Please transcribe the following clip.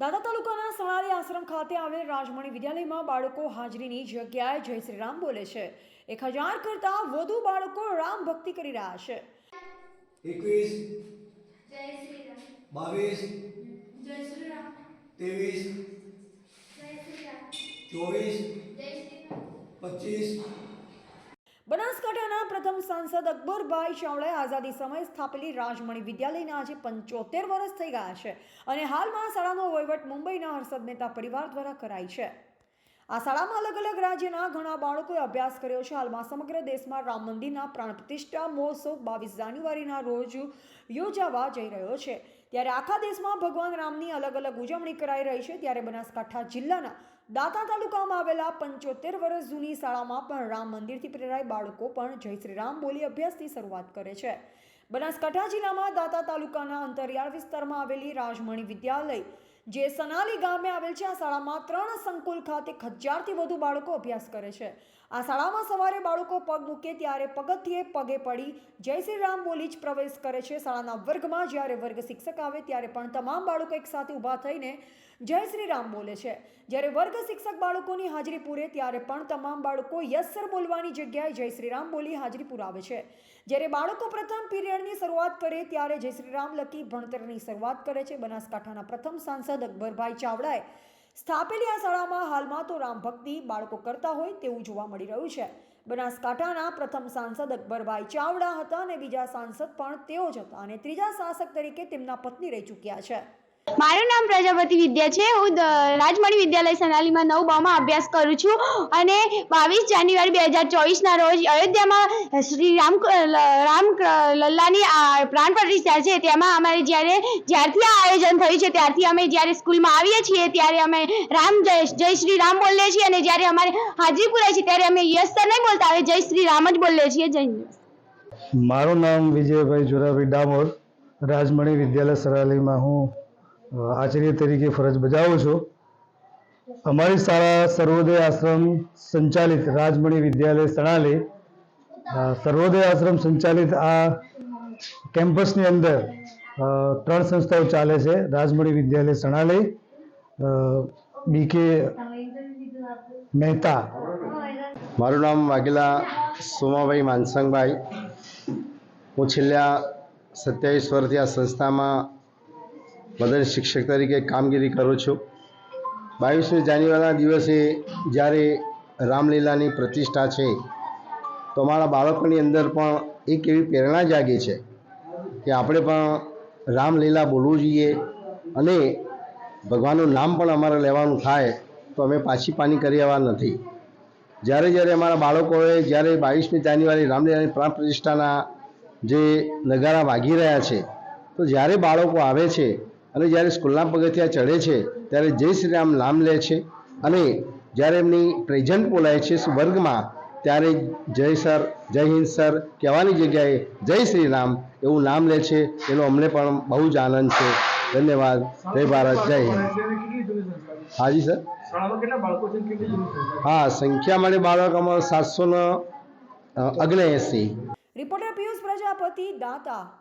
દાદા તાલુકાના સણાલી આશ્રમ ખાતે આવેલ રાજમણી વિદ્યાલયમાં બાળકો હાજરીની જગ્યાએ જય શ્રી રામ બોલે છે. એક હજાર કરતાં વધુ બાળકો રામ ભક્તિ કરી રહ્યા છે. એકવીસ જય શ્રી રામ. બાવીસ જય ત્રેવીસ જય શ્રી રામ. ચોવીસ જય શ્રી રામ. પચીસ બનાસકાંઠાના પ્રથમ સાંસદ અકબરભાઈ ચાવડાએ આઝાદી સમયે સ્થાપેલી રાજમણી વિદ્યાલયના આજે પંચોતેર વર્ષ થઈ ગયા છે અને હાલમાં શાળાનો વહીવટ મુંબઈના હર્ષદ મહેતા પરિવાર દ્વારા કરાય છે. આ શાળામાં અલગ અલગ રાજ્યના ઘણા બાળકોએ અભ્યાસ કર્યો છે. હાલમાં સમગ્ર દેશમાં રામ મંદિરના પ્રાણ પ્રતિષ્ઠા મહોત્સવ બાવીસ જાન્યુઆરીના રોજ યોજાવા જઈ રહ્યો છે. ત્યારે આખા દેશમાં ભગવાન રામની અલગ અલગ ઉજવણી કરાઈ રહી છે. ત્યારે બનાસકાંઠા જિલ્લાના દાંતા તાલુકામાં આવેલા પંચોતેર વર્ષ જૂની શાળામાં પણ રામ મંદિરથી પ્રેરાય બાળકો પણ જય શ્રી રામ બોલી અભ્યાસની શરૂઆત કરે છે. બનાસકાંઠા જિલ્લામાં દાંતા તાલુકાના અંતરિયાળ વિસ્તારમાં આવેલી રાજમણી વિદ્યાલય જે સનાલી ગામે આવેલ છે, આ શાળામાં ત્રણ સંકુલ ખાતે હજારથી વધુ બાળકો અભ્યાસ કરે છે. આ શાળામાં સવારે બાળકો પગ મૂકે ત્યારે પગથિયે પગે પડી જય શ્રી રામ બોલી જ પ્રવેશ કરે છે. શાળાના વર્ગમાં જ્યારે વર્ગ શિક્ષક આવે ત્યારે પણ તમામ બાળકો એકસાથે ઊભા થઈને જય શ્રી રામ બોલે છે. જ્યારે વર્ગ શિક્ષક બાળકોની હાજરી પૂરે ત્યારે પણ તમામ બાળકો યસ બોલવાની જગ્યાએ જય શ્રી રામ બોલી હાજરી પુરાવે છે. જ્યારે બાળકો પ્રથમ પીરિયડની શરૂઆત કરે ત્યારે જય શ્રી રામ લખી ભણતરની શરૂઆત કરે છે. બનાસકાંઠાના પ્રથમ સાંસદ અકબરભાઈ ચાવડાએ સ્થાપેલી આ શાળામાં હાલમાં તો રામ ભક્તિ બાળકો કરતા હોય તેવું જોવા મળી રહ્યું છે. બનાસકાંઠાના પ્રથમ સાંસદ અકબરભાઈ ચાવડા હતા અને બીજા સાંસદ પણ તેઓ જ હતા અને ત્રીજા શાસક તરીકે તેમના પત્ની રહી ચૂક્યા છે. મારું નામ પ્રજાપતિ વિદ્યા છે. હું રાજમણી વિદ્યાલય સનાલીમાં નવ બામાં અભ્યાસ કરું છું અને બાવીસ જાન્યુઆરી બે હજાર ચોવીસના રોજ અયોધ્યામાં શ્રી રામ રામ લલ્લાની પ્રાણ પ્રતિષ્ઠા છે. તેમાં અમારે જ્યારે, જ્યારથી આ આયોજન થયું છે, ત્યારથી અમે જ્યારે સ્કૂલમાં આવીએ છીએ, ત્યારે અમે રામ જય જય શ્રી રામ બોલીએ છીએ અને જ્યારે અમારે હાજરી પૂરાય છે, ત્યારે અમે યસ તો નહીં બોલતા, હવે જય શ્રી રામ જ બોલીએ છીએ. જય મારું નામ વિજયભાઈ જોરાભાઈ ડામોર, રાજમણી વિદ્યાલય સરાલીમાં હું આચાર્ય તરીકે ફરજ બજાવું છું. અમારી શાળા સર્વોદય આશ્રમ સંચાલિત રાજમણી વિદ્યાલય સણાલે સર્વોદય આશ્રમ સંચાલિત આ કેમ્પસની અંદર ત્રણ સંસ્થાઓ ચાલે છે. રાજમણી વિદ્યાલય સણાલે બીકે મહેતા. મારું નામ વાઘેલા સોમાભાઈ માનસંગભાઈ. હું છેલ્લા સત્યાવીસ વર્ષથી આ સંસ્થામાં મદદ શિક્ષક તરીકે કામગીરી કરું છું. બાવીસમી જાન્યુઆરીના દિવસે જ્યારે રામલીલાની પ્રતિષ્ઠા છે, તો અમારા બાળકોની અંદર પણ એક એવી પ્રેરણા જાગે છે કે આપણે પણ રામલીલા બોલવું જોઈએ અને ભગવાનનું નામ પણ અમારે લેવાનું થાય, તો અમે પાછી પાની કરી આવવા નથી. જ્યારે જ્યારે અમારા બાળકોએ જ્યારે બાવીસમી જાન્યુઆરી રામલીલાની પ્રાણ પ્રતિષ્ઠાના જે નગારા વાગી રહ્યા છે, તો જ્યારે બાળકો આવે છે અને જ્યારે સ્કૂલના પગથિયા ચડે છે, ત્યારે જય શ્રી રામ નામ લે છે. અને જ્યારે એમની પ્રેઝન્ટ બોલાય છે વર્ગમાં ત્યારે જય સર, જય હિન્દ સર કહેવાની જગ્યાએ જય શ્રી રામ એવું નામ લે છે. એનો અમને પણ બહુ જ આનંદ છે. ધન્યવાદ. જય ભારત, જય હિન્દ. હાજી સર. હા, સંખ્યા માટે બાળક અમારો સાતસો ને અગ્નેએંસી. રિપોર્ટર પિયુષ પ્રજાપતિ, દાતા.